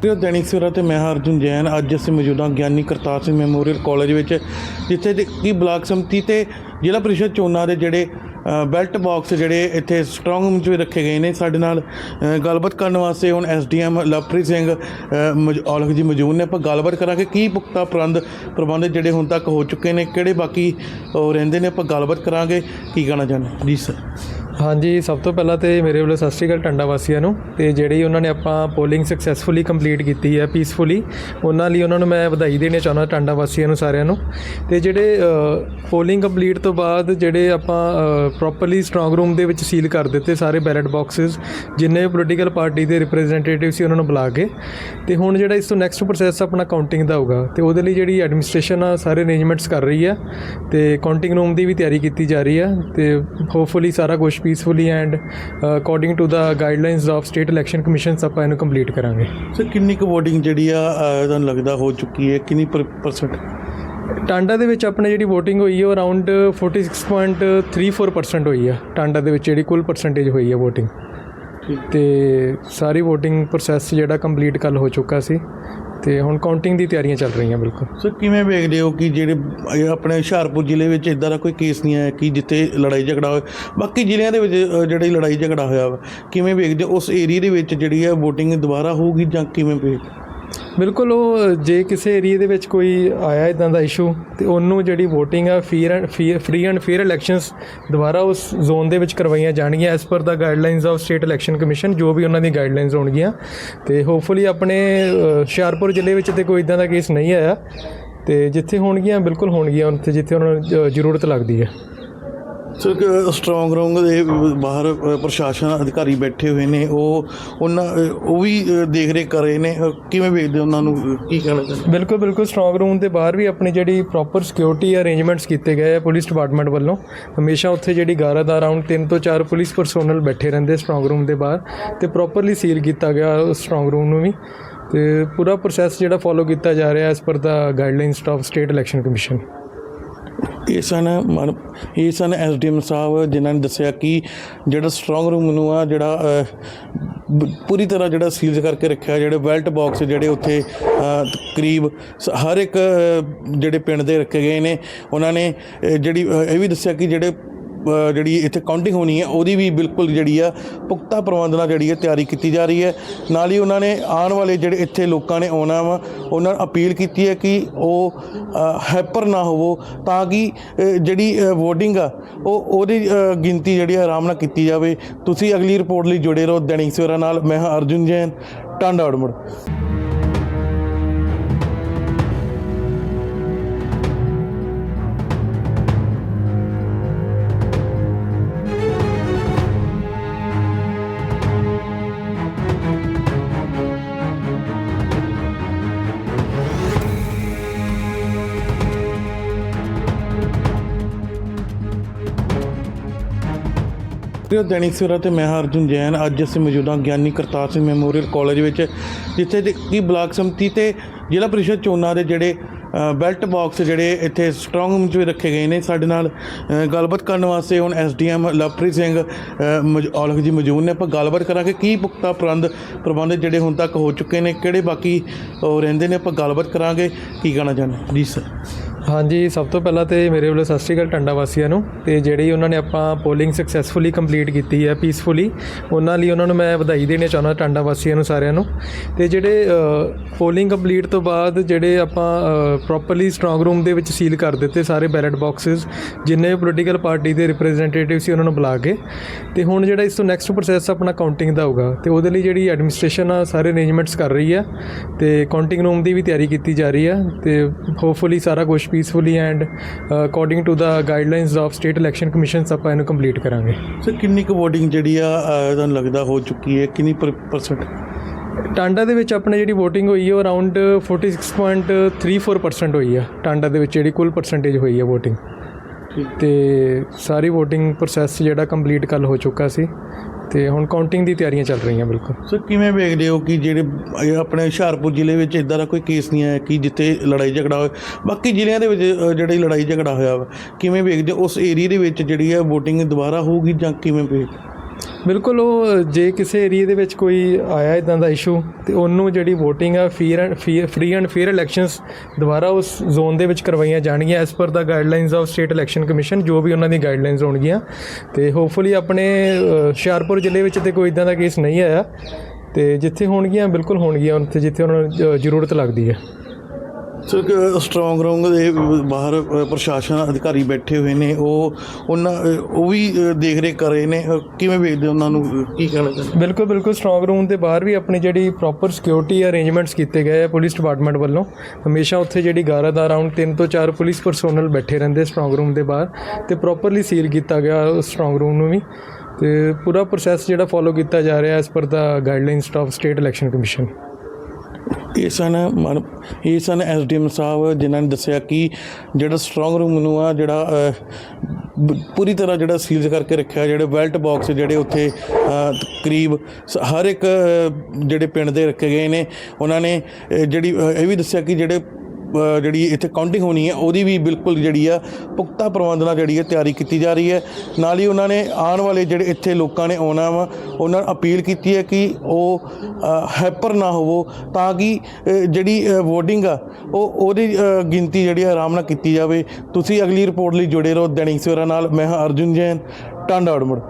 ਪ੍ਰਿਯ ਦੈਨਿਕ ਸਵੇਰਾ ਤੇ ਮੈਂ ਅਰਜੁਨ ਜੈਨ। ਅੱਜ ਅਸੀਂ ਮੌਜੂਦ ਹਾਂ ਗਿਆਨੀ ਕਰਤਾਰ ਸਿੰਘ ਮੈਮੋਰੀਅਲ ਕਾਲਜ ਵਿੱਚ ਜਿੱਥੇ ਕਿ ਬਲਾਕ ਸੰਮਤੀ ਤੇ ਜ਼ਿਲ੍ਹਾ ਪ੍ਰੀਸ਼ਦ ਚੋਣਾਂ ਦੇ ਜਿਹੜੇ ਬੈਲਟ ਬਾਕਸ ਜਿਹੜੇ ਇੱਥੇ ਸਟਰੋਂਗ ਰੂਮ 'ਚ ਰੱਖੇ ਗਏ ਨੇ। ਸਾਡੇ ਨਾਲ ਗੱਲਬਾਤ ਕਰਨ ਵਾਸਤੇ ਹੁਣ ਐਸਡੀਐਮ ਲਵਪ੍ਰੀਤ ਸਿੰਘ ਅ, ਔਲਖ ਜੀ ਮੌਜੂਦ ਨੇ। ਆਪਾਂ ਗੱਲਬਾਤ ਕਰਾਂਗੇ ਕੀ ਪੁਖਤਾ ਪ੍ਰਬੰਧ ਪ੍ਰਬੰਧ ਜਿਹੜੇ ਹੁਣ ਤੱਕ ਹੋ ਚੁੱਕੇ ਨੇ ਕਿਹੜੇ ਬਾਕੀ ਉਹ ਰਹਿੰਦੇ ਨੇ ਆਪਾਂ ਗੱਲਬਾਤ ਕਰਾਂਗੇ। ਕੀ ਕਹਿਣਾ ਚਾਹੁੰਦੇ ਜੀ ਸਰ ਹਾਂਜੀ, ਸਭ ਤੋਂ ਪਹਿਲਾਂ ਤੇ ਮੇਰੇ ਵੱਲੋਂ ਸਤਿ ਸ਼੍ਰੀ ਅਕਾਲ ਟੰਡਾ ਵਾਸੀਆਂ ਨੂੰ। ਤੇ ਜਿਹੜੀ ਉਹਨਾਂ ਨੇ ਆਪਾਂ ਪੋਲਿੰਗ ਸਕਸੈਸਫੁਲੀ ਕੰਪਲੀਟ ਕੀਤੀ ਹੈ ਪੀਸਫੁਲੀ ਉਹਨਾਂ ਲਈ ਉਹਨਾਂ ਨੂੰ ਮੈਂ ਵਧਾਈ ਦੇਣੀ ਚਾਹੁੰਦਾ ਟੰਡਾ ਵਾਸੀਆਂ ਨੂੰ ਸਾਰਿਆਂ ਨੂੰ। ਤੇ ਜਿਹੜੇ ਪੋਲਿੰਗ ਕੰਪਲੀਟ ਤੋਂ ਬਾਅਦ ਜਿਹੜੇ ਆਪਾਂ ਪ੍ਰੋਪਰਲੀ ਸਟਰੋਂਗ ਰੂਮ ਦੇ ਵਿੱਚ ਸੀਲ ਕਰ ਦਿੱਤੇ ਸਾਰੇ ਬੈਲਟ ਬਾਕਸਸ ਜਿੰਨੇ ਵੀ ਪੋਲੀਟੀਕਲ ਪਾਰਟੀ ਦੇ ਰਿਪਰੈਜ਼ੈਂਟੇਟਿਵ ਸੀ ਉਹਨਾਂ ਨੂੰ ਬੁਲਾ ਕੇ। ਤੇ ਹੁਣ ਜਿਹੜਾ ਇਸ ਤੋਂ ਨੈਕਸਟ ਪ੍ਰੋਸੈਸ ਆਪਣਾ ਕਾਊਂਟਿੰਗ ਦਾ ਹੋਊਗਾ, ਤੇ ਉਹਦੇ ਲਈ ਜਿਹੜੀ ਐਡਮਿਨਿਸਟ੍ਰੇਸ਼ਨ ਆ, ਸਾਰੇ ਅਰੇਂਜਮੈਂਟਸ ਕਰ ਰਹੀ ਹੈ ਤੇ ਕਾਊਂਟਿੰਗ ਰੂਮ ਦੀ ਵੀ ਤਿਆਰੀ ਕੀਤੀ ਜਾ ਰਹੀ ਹੈ ਤੇ ਹੋਪਫੁਲੀ ਸਾਰਾ ਕੁਝ peacefully and according to the guidelines of state election commissions ਆਪਾਂ ਇਹਨੂੰ ਕੰਪਲੀਟ ਕਰਾਂਗੇ। ਸਰ ਕਿੰਨੀ ਕੁ VOTING ਜਿਹੜੀ ਆ ਤੁਹਾਨੂੰ ਲੱਗਦਾ ਹੋ ਚੁੱਕੀ ਹੈ? ਕਿੰਨੀ ਪਰਸੈਂਟ ਟਾਂਡਾ ਦੇ ਵਿੱਚ ਆਪਣੇ ਜਿਹੜੀ VOTING ਹੋਈ ਹੈ ਉਹ ਅਰਾਊਂਡ 46.34% ਹੋਈ ਹੈ ਟਾਂਡਾ ਦੇ ਵਿੱਚ ਜਿਹੜੀ ਕੁੱਲ ਪਰਸੈਂਟੇਜ ਹੋਈ ਹੈ VOTING ਤੇ ਸਾਰੀ VOTING ਪ੍ਰੋਸੈਸ ਜਿਹੜਾ ਕੰਪਲੀਟ ਕੱਲ ਹੋ ਚੁੱਕਾ ਸੀ ਤੇ ਹੁਣ ਕਾਊਂਟਿੰਗ ਦੀ ਤਿਆਰੀਆਂ ਚੱਲ ਰਹੀਆਂ ਬਿਲਕੁਲ। ਸੋ ਕਿਵੇਂ ਵੇਖਦੇ ਹੋ ਕਿ ਜਿਹੜੇ ਆਪਣੇ ਹੁਸ਼ਿਆਰਪੁਰ ਜ਼ਿਲ੍ਹੇ ਵਿੱਚ ਇਦਾਂ ਦਾ ਕੋਈ ਕੇਸ ਨਹੀਂ ਆਇਆ ਕਿ ਜਿੱਥੇ ਲੜਾਈ ਝਗੜਾ ਹੋਇਆ? ਬਾਕੀ ਜ਼ਿਲ੍ਹਿਆਂ ਦੇ ਵਿੱਚ ਜਿਹੜੀ ਲੜਾਈ ਝਗੜਾ ਹੋਇਆ ਵਾ, ਕਿਵੇਂ ਵੇਖਦੇ ਹੋ? ਉਸ ਏਰੀਆ ਦੇ ਵਿੱਚ ਜਿਹੜੀ ਹੈ VOTING ਦੁਬਾਰਾ ਹੋਊਗੀ ਜਾਂ ਕਿਵੇਂ ਵੇਖ ਬਿਲਕੁਲ ਉਹ, ਜੇ ਕਿਸੇ ਏਰੀਆ ਦੇ ਵਿੱਚ ਕੋਈ ਆਇਆ ਇਦਾਂ ਦਾ ਇਸ਼ੂ ਤੇ ਉਹਨੂੰ ਜਿਹੜੀ VOTING ਆ fear and free and fair elections ਦੁਬਾਰਾ ਉਸ ਜ਼ੋਨ ਦੇ ਵਿੱਚ ਕਰਵਾਈਆਂ ਜਾਣਗੀਆਂ as per the guidelines of state election commission ਜੋ ਵੀ ਉਹਨਾਂ ਦੀ ਗਾਈਡਲਾਈਨਸ ਹੋਣਗੀਆਂ। ਤੇ ਹੋਪਫੁਲੀ ਆਪਣੇ ਹੁਸ਼ਿਆਰਪੁਰ ਜ਼ਿਲ੍ਹੇ ਵਿੱਚ ਤੇ ਕੋਈ ਇਦਾਂ ਦਾ ਕੇਸ ਨਹੀਂ ਆਇਆ। ਤੇ ਜਿੱਥੇ ਹੋਣਗੀਆਂ, ਬਿਲਕੁਲ ਹੋਣਗੀਆਂ ਉੱਥੇ ਜਿੱਥੇ ਉਹਨਾਂ ਨੂੰ ਜ- ਜ਼ਰੂਰਤ ਲੱਗਦੀ ਹੈ। ਸਰ ਸਟਰੋਂਗ ਰੂਮ ਦੇ ਬਾਹਰ ਪ੍ਰਸ਼ਾਸਨ ਅਧਿਕਾਰੀ ਬੈਠੇ ਹੋਏ ਨੇ। ਉਹ ਉਹਨਾਂ ਉਹ ਵੀ ਦੇਖ ਰੇਖ ਕਰ ਰਹੇ ਨੇ। ਕਿਵੇਂ ਵੇਖਦੇ ਉਹਨਾਂ ਨੂੰ? ਕੀ ਕਹਿਣਾ ਚਾਹੁੰਦੇ ਬਿਲਕੁਲ ਬਿਲਕੁਲ ਸਟਰੋਂਗ ਰੂਮ ਦੇ ਬਾਹਰ ਵੀ ਆਪਣੀ ਜਿਹੜੀ ਪ੍ਰੋਪਰ ਸਿਕਿਉਰਿਟੀ ਅਰੇਂਜਮੈਂਟਸ ਕੀਤੇ ਗਏ ਆ ਪੁਲਿਸ ਡਿਪਾਰਟਮੈਂਟ ਵੱਲੋਂ। ਹਮੇਸ਼ਾ ਉੱਥੇ ਜਿਹੜੀ ਗਾਰਾ ਦਾ ਅਰਾਊਂਡ 3 ਤੋਂ 4 ਪੁਲਿਸ ਪਰਸੋਨਲ ਬੈਠੇ ਰਹਿੰਦੇ ਸਟਰੋਂਗ ਰੂਮ ਦੇ ਬਾਹਰ ਤੇ ਪ੍ਰੋਪਰਲੀ ਸੀਲ ਕੀਤਾ ਗਿਆ ਸਟਰੋਂਗ ਰੂਮ ਨੂੰ ਵੀ। ਤੇ ਪੂਰਾ ਪ੍ਰੋਸੈਸ ਜਿਹੜਾ ਫੋਲੋ ਕੀਤਾ ਜਾ ਰਿਹਾ as per the guidelines of state election commission ਇਹ ਸਨ ਮਨ ਇਹ ਸਨ ਐਸਡੀਐਮ ਸਾਹਿਬ, ਜਿਨ੍ਹਾਂ ਨੇ ਦੱਸਿਆ ਕਿ ਜਿਹੜਾ ਸਟਰੋਂਗ ਰੂਮ ਨੂੰ ਆ, ਜਿਹੜਾ ਪੂਰੀ ਤਰ੍ਹਾਂ ਜਿਹੜਾ ਸੀਲ ਕਰਕੇ ਰੱਖਿਆ, ਜਿਹੜੇ ਵੈਲਟ ਬਾਕਸ ਜਿਹੜੇ ਉੱਥੇ ਕਰੀਬ ਸ- ਹਰ ਇੱਕ ਜਿਹੜੇ ਪਿੰਡ ਦੇ ਰੱਖੇ ਗਏ ਨੇ, ਉਹਨਾਂ ਨੇ ਜਿਹੜੀ ਇਹ ਵੀ ਦੱਸਿਆ ਕਿ ਜਿਹੜੇ ਜਿਹੜੀ ਇੱਥੇ ਕਾਊਂਟਿੰਗ ਹੋਣੀ ਹੈ, ਉਹਦੀ ਵੀ ਬਿਲਕੁਲ ਜਿਹੜੀ ਆ, ਪੁਖਤਾ ਪ੍ਰਬੰਧ ਨਾਲ ਜਿਹੜੀ ਹੈ ਤਿਆਰੀ ਕੀਤੀ ਜਾ ਰਹੀ ਹੈ। ਨਾਲ ਹੀ ਉਹਨਾਂ ਨੇ ਆਉਣ ਵਾਲੇ ਜਿਹੜੇ ਇੱਥੇ ਲੋਕਾਂ ਨੇ ਆਉਣਾ ਵਾ, ਉਹਨਾਂ ਨੂੰ ਅਪੀਲ ਕੀਤੀ ਹੈ ਕਿ ਉਹ ਹੈਪਰ ਨਾ ਹੋਵੋ, ਤਾਂ ਕਿ ਜਿਹੜੀ ਵੋਟਿੰਗ ਆ, ਉਹ ਉਹਦੀ ਗਿਣਤੀ ਜਿਹੜੀ ਆਰਾਮ ਨਾਲ ਕੀਤੀ ਜਾਵੇ। ਤੁਸੀਂ ਅਗਲੀ ਰਿਪੋਰਟ ਲਈ ਜੁੜੇ ਰਹੋ ਦੈਨਿਕ ਸਵੇਰਾ ਨਾਲ। ਮੈਂ ਹਾਂ ਅਰਜੁਨ ਜੈਨ, ਟਾਂਡਾ ਉੜਮੜ। ਪ੍ਰਿਯ ਦੈਨਿਕ ਸਵੇਰਾ ਤੇ ਮੈਂ ਹਾਂ ਅਰਜੁਨ ਜੈਨ। ਅੱਜ ਅਸੀਂ ਮੌਜੂਦ ਹਾਂ ਗਿਆਨੀ ਕਰਤਾਰ ਸਿੰਘ ਮੈਮੋਰੀਅਲ ਕਾਲਜ ਵਿੱਚ ਜਿੱਥੇ ਦੇ- ਕਿ ਬਲਾਕ ਸੰਮਤੀ ਤੇ ਜ਼ਿਲ੍ਹਾ ਪ੍ਰੀਸ਼ਦ ਚੋਣਾਂ ਦੇ ਜਿਹੜੇ ਅ, ਬੈਲਟ ਬਾਕਸ ਜਿਹੜੇ ਇੱਥੇ ਸਟਰੋਂਗ ਰੂਮ 'ਚ ਵੀ ਰੱਖੇ ਗਏ ਨੇ। ਸਾਡੇ ਨਾਲ ਗੱਲਬਾਤ ਕਰਨ ਵਾਸਤੇ ਹੁਣ ਐਸਡੀਐਮ ਲਵਪ੍ਰੀਤ ਸਿੰਘ ਅ, ਔਲਖ ਜੀ ਮੌਜੂਦ ਨੇ। ਆਪਾਂ ਗੱਲਬਾਤ ਕਰਾਂਗੇ ਕੀ ਪੁਖਤਾ ਪ੍ਰਬੰਧ ਪ੍ਰਬੰਧ ਜਿਹੜੇ ਹੁਣ ਤੱਕ ਹੋ ਚੁੱਕੇ ਨੇ ਕਿਹੜੇ ਬਾਕੀ ਉਹ ਰਹਿੰਦੇ ਨੇ ਆਪਾਂ ਗੱਲਬਾਤ ਕਰਾਂਗੇ। ਕੀ ਕਹਿਣਾ ਚਾਹੁੰਦੇ ਜੀ ਸਰ ਹਾਂਜੀ, ਸਭ ਤੋਂ ਪਹਿਲਾਂ ਤੇ ਮੇਰੇ ਵੱਲੋਂ ਸਤਿ ਸ਼੍ਰੀ ਅਕਾਲ ਟੰਡਾ ਵਾਸੀਆਂ ਨੂੰ। ਤੇ ਜਿਹੜੀ ਉਹਨਾਂ ਨੇ ਆਪਾਂ ਪੋਲਿੰਗ ਸਕਸੈਸਫੁਲੀ ਕੰਪਲੀਟ ਕੀਤੀ ਹੈ ਪੀਸਫੁਲੀ ਉਹਨਾਂ ਲਈ ਉਹਨਾਂ ਨੂੰ ਮੈਂ ਵਧਾਈ ਦੇਣੀ ਚਾਹੁੰਦਾ ਟੰਡਾ ਵਾਸੀਆਂ ਨੂੰ ਸਾਰਿਆਂ ਨੂੰ। ਤੇ ਜਿਹੜੇ ਪੋਲਿੰਗ ਕੰਪਲੀਟ ਤੋਂ ਬਾਅਦ ਜਿਹੜੇ ਆਪਾਂ ਪ੍ਰੋਪਰਲੀ ਸਟਰੋਂਗ ਰੂਮ ਦੇ ਵਿੱਚ ਸੀਲ ਕਰ ਦਿੱਤੇ ਸਾਰੇ ਬੈਲਟ ਬਾਕਸਸ ਜਿੰਨੇ ਪੋਲੀਟੀਕਲ ਪਾਰਟੀ ਦੇ ਰਿਪਰੈਜ਼ੈਂਟੇਟਿਵ ਸੀ ਉਹਨਾਂ ਨੂੰ ਬੁਲਾ ਕੇ। ਤੇ ਹੁਣ ਜਿਹੜਾ ਇਸ ਤੋਂ ਨੈਕਸਟ ਪ੍ਰੋਸੈਸ ਆਪਣਾ ਕਾਊਂਟਿੰਗ ਦਾ ਹੋਊਗਾ, ਤੇ ਉਹਦੇ ਲਈ ਜਿਹੜੀ ਐਡਮਿਨਿਸਟ੍ਰੇਸ਼ਨ ਆ, ਸਾਰੇ ਅਰੇਂਜਮੈਂਟਸ ਕਰ ਰਹੀ ਹੈ। ਤੇ ਕਾਊਂਟਿੰਗ ਰੂਮ ਦੀ ਵੀ ਤਿਆਰੀ ਕੀਤੀ ਜਾ ਰਹੀ ਹੈ, ਤੇ ਹੋਪਫੁਲੀ ਸਾਰਾ ਕੁਝ peacefully and according to the guidelines of state election commissions ਆਪਾਂ ਇਹਨੂੰ ਕੰਪਲੀਟ ਕਰਾਂਗੇ ਸਰ ਕਿੰਨੀ ਕੁ VOTING ਜਿਹੜੀ ਆ ਤੁਹਾਨੂੰ ਲੱਗਦਾ ਹੋ ਚੁੱਕੀ ਹੈ ਕਿੰਨੀ ਪਰਸੈਂਟ ਟਾਂਡਾ ਦੇ ਵਿੱਚ ਆਪਣੇ ਜਿਹੜੀ VOTING ਹੋਈ ਹੈ ਉਹ ਅਰਾਊਂਡ 46.34% ਹੋਈ ਹੈ ਟਾਂਡਾ ਦੇ ਵਿੱਚ ਜਿਹੜੀ ਕੁੱਲ ਪਰਸੈਂਟੇਜ ਹੋਈ ਹੈ VOTING. ਤੇ ਸਾਰੀ VOTING ਪ੍ਰੋਸੈਸ ਜਿਹੜਾ ਕੰਪਲੀਟ ਕੱਲ ਹੋ ਚੁੱਕਾ ਸੀ ਤੇ ਹੁਣ ਕਾਊਂਟਿੰਗ ਦੀ ਤਿਆਰੀਆਂ ਚੱਲ ਰਹੀਆਂ ਬਿਲਕੁਲ। ਸਰ ਕਿਵੇਂ ਵੇਖਦੇ ਹੋ ਕਿ ਜਿਹੜੇ, ਇਹ ਆਪਣੇ ਹੁਸ਼ਿਆਰਪੁਰ ਜ਼ਿਲ੍ਹੇ ਵਿੱਚ ਇਦਾਂ ਦਾ ਕੋਈ ਕੇਸ ਨਹੀਂ ਆਇਆ ਕਿ ਜਿੱਥੇ ਲੜਾਈ ਝਗੜਾ ਹੋਇਆ? ਬਾਕੀ ਜ਼ਿਲ੍ਹਿਆਂ ਦੇ ਵਿੱਚ ਜਿਹੜੀ ਲੜਾਈ ਝਗੜਾ ਹੋਇਆ ਵਾ, ਕਿਵੇਂ ਵੇਖਦੇ ਹੋ? ਉਸ ਏਰੀਆ ਦੇ ਵਿੱਚ ਜਿਹੜੀ ਹੈ VOTING ਦੁਬਾਰਾ ਹੋਊਗੀ ਜਾਂ ਕਿਵੇਂ ਵੇਖ ਬਿਲਕੁਲ ਉਹ, ਜੇ ਕਿਸੇ ਏਰੀਆ ਦੇ ਵਿੱਚ ਕੋਈ ਆਇਆ ਇਦਾਂ ਦਾ ਇਸ਼ੂ ਤੇ ਉਹਨੂੰ ਜਿਹੜੀ VOTING ਆ fear and free and fair elections ਦੁਬਾਰਾ ਉਸ ਜ਼ੋਨ ਦੇ ਵਿੱਚ ਕਰਵਾਈਆਂ ਜਾਣਗੀਆਂ as per the guidelines of state election commission ਜੋ ਵੀ ਉਹਨਾਂ ਦੀ ਗਾਈਡਲਾਈਨਸ ਹੋਣਗੀਆਂ। ਤੇ ਹੋਪਫੁਲੀ ਆਪਣੇ ਹੁਸ਼ਿਆਰਪੁਰ ਜ਼ਿਲ੍ਹੇ ਵਿੱਚ ਤੇ ਕੋਈ ਇਦਾਂ ਦਾ ਕੇਸ ਨਹੀਂ ਆਇਆ। ਤੇ ਜਿੱਥੇ ਹੋਣਗੀਆਂ, ਬਿਲਕੁਲ ਹੋਣਗੀਆਂ, ਉੱਥੇ ਜਿੱਥੇ ਉਹਨਾਂ ਨੂੰ ਜ- ਜ਼ਰੂਰਤ ਲੱਗਦੀ ਹੈ। ਸੋ ਇੱਕ ਸਟਰੋਂਗ ਰੂਮ ਦੇ ਬਾਹਰ ਪ੍ਰਸ਼ਾਸਨ ਅਧਿਕਾਰੀ ਬੈਠੇ ਹੋਏ ਨੇ। ਉਹ, ਉਹਨਾਂ ਉਹ ਵੀ ਦੇਖ ਰੇਖ ਕਰ ਰਹੇ ਨੇ। ਕਿਵੇਂ ਵੇਖਦੇ ਉਹਨਾਂ ਨੂੰ? ਕੀ ਕਹਿਣਾ ਚਾਹੁੰਦੇ ਬਿਲਕੁਲ ਬਿਲਕੁਲ ਸਟਰੋਂਗ ਰੂਮ ਦੇ ਬਾਹਰ ਵੀ ਆਪਣੀ ਜਿਹੜੀ ਪ੍ਰੋਪਰ ਸਿਕਿਉਰਿਟੀ ਅਰੇਂਜਮੈਂਟਸ ਕੀਤੇ ਗਏ ਆ ਪੁਲਿਸ ਡਿਪਾਰਟਮੈਂਟ ਵੱਲੋਂ। ਹਮੇਸ਼ਾ ਉੱਥੇ ਜਿਹੜੀ ਗਾਰਾ ਦਾ ਅਰਾਊਂਡ 3 ਤੋਂ 4 ਪੁਲਿਸ ਪਰਸੋਨਲ ਬੈਠੇ ਰਹਿੰਦੇ ਸਟਰੋਂਗ ਰੂਮ ਦੇ ਬਾਹਰ ਤੇ ਪ੍ਰੋਪਰਲੀ ਸੀਲ ਕੀਤਾ ਗਿਆ ਸਟਰੋਂਗ ਰੂਮ ਨੂੰ ਵੀ। ਤੇ ਪੂਰਾ ਪ੍ਰੋਸੈਸ ਜਿਹੜਾ ਫੋਲੋ ਕੀਤਾ ਜਾ ਰਿਹਾ as per the guidelines of state election commission ਇਹ ਸਨ ਮਨ, ਇਹ ਸਨ ਐਸਡੀਐਮ ਸਾਹਿਬ, ਜਿਨ੍ਹਾਂ ਨੇ ਦੱਸਿਆ ਕਿ ਜਿਹੜਾ ਸਟਰੋਂਗ ਰੂਮ ਨੂੰ ਆ, ਜਿਹੜਾ ਪੂਰੀ ਤਰ੍ਹਾਂ ਜਿਹੜਾ ਸੀਲ ਕਰਕੇ ਰੱਖਿਆ, ਜਿਹੜੇ ਵੈਲਟ ਬਾਕਸ ਜਿਹੜੇ ਉੱਥੇ ਕਰੀਬ ਸ- ਹਰ ਇੱਕ ਜਿਹੜੇ ਪਿੰਡ ਦੇ ਰੱਖੇ ਗਏ ਨੇ, ਉਹਨਾਂ ਨੇ ਜਿਹੜੀ ਇਹ ਵੀ ਦੱਸਿਆ ਕਿ ਜਿਹੜੇ ਜਿਹੜੀ ਇੱਥੇ ਕਾਊਂਟਿੰਗ ਹੋਣੀ ਹੈ, ਉਹਦੀ ਵੀ ਬਿਲਕੁਲ ਜਿਹੜੀ ਆ ਪੁਖਤਾ ਪ੍ਰਬੰਧ ਨਾਲ ਜਿਹੜੀ ਹੈ ਤਿਆਰੀ ਕੀਤੀ ਜਾ ਰਹੀ ਹੈ। ਨਾਲ ਹੀ ਉਹਨਾਂ ਨੇ ਆਉਣ ਵਾਲੇ ਜਿਹੜੇ ਇੱਥੇ ਲੋਕਾਂ ਨੇ ਆਉਣਾ ਵਾ, ਉਹਨਾਂ ਨੂੰ ਅਪੀਲ ਕੀਤੀ ਹੈ ਕਿ ਉਹ ਹੈਪਰ ਨਾ ਹੋਵੋ ਤਾਂ ਕਿ ਜਿਹੜੀ ਵੋਟਿੰਗ ਆ, ਉਹ, ਉਹਦੀ ਗਿਣਤੀ ਜਿਹੜੀ ਆਰਾਮ ਨਾਲ ਕੀਤੀ ਜਾਵੇ। ਤੁਸੀਂ ਅਗਲੀ ਰਿਪੋਰਟ ਲਈ ਜੁੜੇ ਰਹੋ ਦੈਨਿਕ ਸਵੇਰਾ ਨਾਲ। ਮੈਂ ਹਾਂ ਅਰਜੁਨ ਜੈਨ, ਟਾਂਡਾ ਅੜਮੜ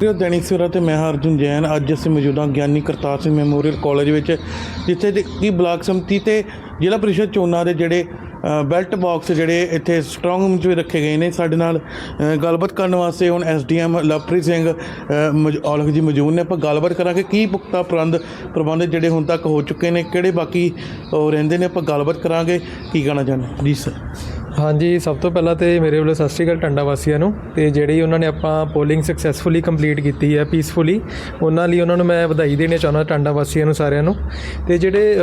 ਜੋ ਦੈਨਿਕ ਸਵੇਰਾ ਤੇ ਮੈਂ ਅਰਜੁਨ ਜੈਨ। ਅੱਜ ਅਸੀਂ ਮੌਜੂਦਾ ਗਿਆਨੀ ਕਰਤਾਰ ਸਿੰਘ ਮੈਮੋਰੀਅਲ ਕਾਲਜ ਵਿੱਚ, ਜਿੱਥੇ ਦੇ- ਬਲਾਕ ਸੰਮਤੀ ਤੇ ਜ਼ਿਲ੍ਹਾ ਪ੍ਰੀਸ਼ਦ ਚੋਣਾਂ ਦੇ ਜਿਹੜੇ ਬੈਲਟ ਬਾਕਸ ਜਿਹੜੇ ਇੱਥੇ ਸਟਰੋਂਗ ਰੂਮ 'ਚ ਵੀ ਰੱਖੇ ਗਏ ਨੇ। ਸਾਡੇ ਨਾਲ ਗੱਲਬਾਤ ਕਰਨ ਵਾਸਤੇ ਹੁਣ ਐਸਡੀਐਮ ਲਵਪ੍ਰੀਤ ਸਿੰਘ ਮੌਜ- ਔਲਖ ਜੀ ਮੌਜੂਦ ਨੇ। ਆਪਾਂ ਗੱਲਬਾਤ ਕਰਾਂਗੇ ਕੀ ਪੁਖਤਾ ਪ੍ਰਬੰਧ ਪ੍ਰਬੰਧ ਜਿਹੜੇ ਹੁਣ ਤੱਕ ਹੋ ਚੁੱਕੇ ਨੇ, ਕਿਹੜੇ ਬਾਕੀ ਉਹ ਰਹਿੰਦੇ ਨੇ, ਆਪਾਂ ਗੱਲਬਾਤ ਕਰਾਂਗੇ। ਕੀ ਕਹਿਣਾ ਚਾਹੁੰਦੇ ਜੀ ਸਰ ਹਾਂਜੀ, ਸਭ ਤੋਂ ਪਹਿਲਾਂ ਤੇ ਮੇਰੇ ਵੱਲੋਂ ਸਤਿ ਸ਼੍ਰੀ ਅਕਾਲ ਟੰਡਾ ਵਾਸੀਆਂ ਨੂੰ। ਤੇ ਜਿਹੜੀ ਉਹਨਾਂ ਨੇ ਆਪਾਂ ਪੋਲਿੰਗ ਸਕਸੈਸਫੁਲੀ ਕੰਪਲੀਟ ਕੀਤੀ ਹੈ ਪੀਸਫੁਲੀ ਉਹਨਾਂ ਲਈ ਉਹਨਾਂ ਨੂੰ ਮੈਂ ਵਧਾਈ ਦੇਣੀ ਚਾਹੁੰਦਾ ਟੰਡਾ ਵਾਸੀਆਂ ਨੂੰ ਸਾਰਿਆਂ ਨੂੰ। ਤੇ ਜਿਹੜੇ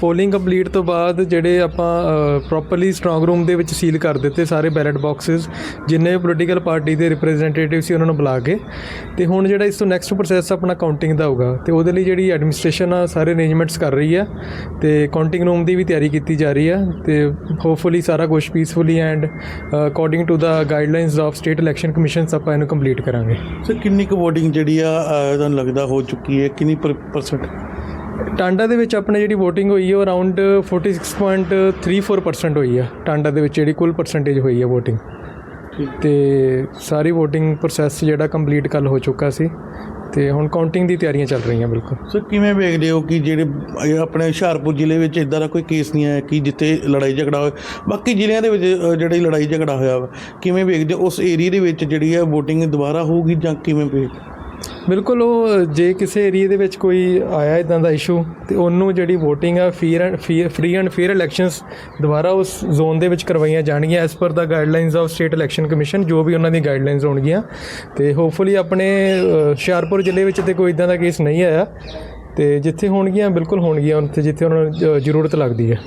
ਪੋਲਿੰਗ ਕੰਪਲੀਟ ਤੋਂ ਬਾਅਦ ਜਿਹੜੇ ਆਪਾਂ ਪ੍ਰੋਪਰਲੀ ਸਟਰੋਂਗ ਰੂਮ ਦੇ ਵਿੱਚ ਸੀਲ ਕਰ ਦਿੱਤੇ ਸਾਰੇ ਬੈਲਟ ਬਾਕਸਸ ਜਿੰਨੇ ਪੋਲੀਟੀਕਲ ਪਾਰਟੀ ਦੇ ਰਿਪਰੈਜ਼ੈਂਟੇਟਿਵ ਸੀ ਉਹਨਾਂ ਨੂੰ ਬੁਲਾ ਕੇ। ਤੇ ਹੁਣ ਜਿਹੜਾ ਇਸ ਤੋਂ ਨੈਕਸਟ ਪ੍ਰੋਸੈਸ ਆਪਣਾ ਕਾਊਂਟਿੰਗ ਦਾ ਹੋਊਗਾ, ਤੇ ਉਹਦੇ ਲਈ ਜਿਹੜੀ ਐਡਮਿਨਿਸਟ੍ਰੇਸ਼ਨ ਆ, ਸਾਰੇ ਅਰੇਂਜਮੈਂਟਸ ਕਰ ਰਹੀ ਆ। ਤੇ ਕਾਊਂਟਿੰਗ ਰੂਮ ਦੀ ਵੀ ਤਿਆਰੀ ਕੀਤੀ ਜਾ ਰਹੀ ਆ, ਤੇ ਹੋਪਫੁਲੀ ਸਾਰਾ ਕੁਝ peacefully and according to the guidelines of state election commissions ਆਪਾਂ ਇਹਨੂੰ ਕੰਪਲੀਟ ਕਰਾਂਗੇ ਸਰ ਕਿੰਨੀ ਕੁ VOTING ਜਿਹੜੀ ਆ ਤੁਹਾਨੂੰ ਲੱਗਦਾ ਹੋ ਚੁੱਕੀ ਹੈ? ਕਿੰਨੀ ਪਰਸੈਂਟ ਟਾਂਡਾ ਦੇ ਵਿੱਚ ਆਪਣੇ ਜਿਹੜੀ VOTING ਹੋਈ ਹੈ ਉਹ ਅਰਾਊਂਡ 46.34% ਹੋਈ ਆ। ਟਾਂਡਾ ਦੇ ਵਿੱਚ ਜਿਹੜੀ ਕੁੱਲ ਪਰਸੈਂਟੇਜ ਹੋਈ ਹੈ VOTING ਤੇ ਸਾਰੀ VOTING ਪ੍ਰੋਸੈਸ ਜਿਹੜਾ ਕੰਪਲੀਟ ਕੱਲ ਹੋ ਚੁੱਕਾ ਸੀ। ਤੇ ਹੁਣ ਕਾਊਂਟਿੰਗ ਦੀ ਤਿਆਰੀਆਂ ਚੱਲ ਰਹੀਆਂ, ਬਿਲਕੁਲ। ਸਰ, ਕਿਵੇਂ ਵੇਖਦੇ ਹੋ ਕਿ ਜਿਹੜੇ ਇਹ ਆਪਣੇ ਹੁਸ਼ਿਆਰਪੁਰ ਜ਼ਿਲ੍ਹੇ ਵਿੱਚ ਇਦਾਂ ਦਾ ਕੋਈ ਕੇਸ ਨਹੀਂ ਆਇਆ ਕਿ ਜਿੱਥੇ ਲੜਾਈ ਝਗੜਾ ਹੋਇਆ? ਬਾਕੀ ਜ਼ਿਲ੍ਹਿਆਂ ਦੇ ਵਿੱਚ ਜਿਹੜੀ ਲੜਾਈ ਝਗੜਾ ਹੋਇਆ ਵਾ, ਕਿਵੇਂ ਵੇਖਦੇ ਹੋ? ਉਸ ਏਰੀਆ ਦੇ ਵਿੱਚ ਜਿਹੜੀ ਹੈ VOTING ਦੁਬਾਰਾ ਹੋਊਗੀ ਜਾਂ ਕਿਵੇਂ ਵੇਖਦੇ ਬਿਲਕੁਲ ਉਹ, ਜੇ ਕਿਸੇ ਏਰੀਆ ਦੇ ਵਿੱਚ ਕੋਈ ਆਇਆ ਇਦਾਂ ਦਾ ਇਸ਼ੂ ਤੇ ਉਹਨੂੰ ਜਿਹੜੀ VOTING ਆ fear and free and fair elections ਦੁਬਾਰਾ ਉਸ ਜ਼ੋਨ ਦੇ ਵਿੱਚ ਕਰਵਾਈਆਂ ਜਾਣਗੀਆਂ as per the guidelines of state election commission ਜੋ ਵੀ ਉਹਨਾਂ ਦੀ ਗਾਈਡਲਾਈਨਸ ਹੋਣਗੀਆਂ। ਤੇ ਹੋਪਫੁਲੀ ਆਪਣੇ ਹੁਸ਼ਿਆਰਪੁਰ ਜ਼ਿਲ੍ਹੇ ਵਿੱਚ ਤੇ ਕੋਈ ਇਦਾਂ ਦਾ ਕੇਸ ਨਹੀਂ ਆਇਆ। ਤੇ ਜਿੱਥੇ ਹੋਣਗੀਆਂ, ਬਿਲਕੁਲ ਹੋਣਗੀਆਂ, ਉੱਥੇ ਜਿੱਥੇ ਉਹਨਾਂ ਨੂੰ ਜ- ਜ਼ਰੂਰਤ ਲੱਗਦੀ ਹੈ।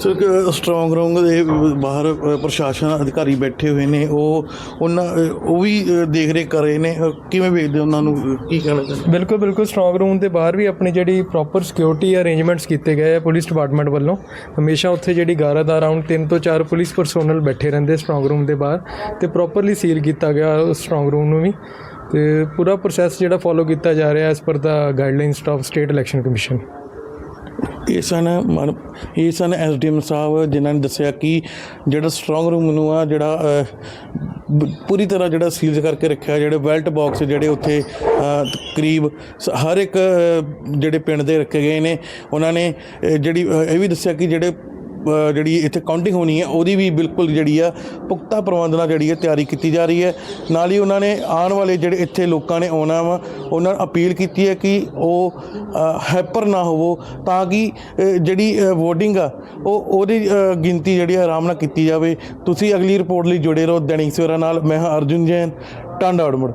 ਸੋ ਸਰ ਸਟਰੋਂਗ ਰੂਮ ਦੇ ਬਾਹਰ ਪ੍ਰਸ਼ਾਸਨ ਅਧਿਕਾਰੀ ਬੈਠੇ ਹੋਏ ਨੇ, ਉਹ, ਉਹਨਾਂ ਉਹ ਵੀ ਦੇਖ ਰੇਖ ਕਰ ਰਹੇ ਨੇ ਕਿਵੇਂ ਵੇਖਦੇ ਉਹਨਾਂ ਨੂੰ ਕੀ ਕਹਿਣਾ ਚਾਹੁੰਦੇ ਬਿਲਕੁਲ ਬਿਲਕੁਲ ਸਟਰੋਂਗ ਰੂਮ ਦੇ ਬਾਹਰ ਵੀ ਆਪਣੀ ਜਿਹੜੀ ਪ੍ਰੋਪਰ ਸਿਕਿਉਰਿਟੀ ਅਰੇਂਜਮੈਂਟਸ ਕੀਤੇ ਗਏ ਆ ਪੁਲਿਸ ਡਿਪਾਰਟਮੈਂਟ ਵੱਲੋਂ। ਹਮੇਸ਼ਾ ਉੱਥੇ ਜਿਹੜੀ ਗਾਰਾ ਦਾ ਅਰਾਊਂਡ 3 ਤੋਂ 4 ਪੁਲਿਸ ਪਰਸੋਨਲ ਬੈਠੇ ਰਹਿੰਦੇ ਸਟਰੋਂਗ ਰੂਮ ਦੇ ਬਾਹਰ ਤੇ ਪ੍ਰੋਪਰਲੀ ਸੀਲ ਕੀਤਾ ਗਿਆ ਸਟਰੋਂਗ ਰੂਮ ਨੂੰ ਵੀ। ਤੇ ਪੂਰਾ ਪ੍ਰੋਸੈਸ ਜਿਹੜਾ ਫੋਲੋ ਕੀਤਾ ਜਾ ਰਿਹਾ as per the guidelines of state election commission ਇਹ ਸਨ ਮਨ, ਇਹ ਸਨ ਐਸਡੀਐਮ ਸਾਹਿਬ, ਜਿਨ੍ਹਾਂ ਨੇ ਦੱਸਿਆ ਕਿ ਜਿਹੜਾ ਸਟਰੋਂਗ ਰੂਮ ਨੂੰ ਆ, ਜਿਹੜਾ ਪੂਰੀ ਤਰ੍ਹਾਂ ਜਿਹੜਾ ਸੀਲ ਕਰਕੇ ਰੱਖਿਆ, ਜਿਹੜੇ ਵੈਲਟ ਬਾਕਸ ਜਿਹੜੇ ਉੱਥੇ ਕਰੀਬ ਸ- ਹਰ ਇੱਕ ਜਿਹੜੇ ਪਿੰਡ ਦੇ ਰੱਖੇ ਗਏ ਨੇ, ਉਹਨਾਂ ਨੇ ਜਿਹੜੀ ਇਹ ਵੀ ਦੱਸਿਆ ਕਿ ਜਿਹੜੇ ਜਿਹੜੀ ਇੱਥੇ ਕਾਊਂਟਿੰਗ ਹੋਣੀ ਹੈ, ਉਹਦੀ ਵੀ ਬਿਲਕੁਲ ਜਿਹੜੀ ਆ ਪੁਖਤਾ ਪ੍ਰਬੰਧ ਨਾਲ ਜਿਹੜੀ ਹੈ ਤਿਆਰੀ ਕੀਤੀ ਜਾ ਰਹੀ ਹੈ। ਨਾਲ ਹੀ ਉਹਨਾਂ ਨੇ ਆਉਣ ਵਾਲੇ ਜਿਹੜੇ ਇੱਥੇ ਲੋਕਾਂ ਨੇ ਆਉਣਾ ਵਾ, ਉਹਨਾਂ ਨੂੰ ਅਪੀਲ ਕੀਤੀ ਹੈ ਕਿ ਉਹ ਹੈਪਰ ਨਾ ਹੋਵੋ, ਤਾਂ ਕਿ ਜਿਹੜੀ VOTING ਆ, ਉਹ, ਉਹਦੀ ਗਿਣਤੀ ਜਿਹੜੀ ਆਰਾਮ ਨਾਲ ਕੀਤੀ ਜਾਵੇ। ਤੁਸੀਂ ਅਗਲੀ ਰਿਪੋਰਟ ਲਈ ਜੁੜੇ ਰਹੋ ਦੈਨਿਕ ਸਵੇਰਾ ਨਾਲ। ਮੈਂ ਹਾਂ ਅਰਜੁਨ ਜੈਨ, ਟਾਂਡਾ ਅੜਮੜ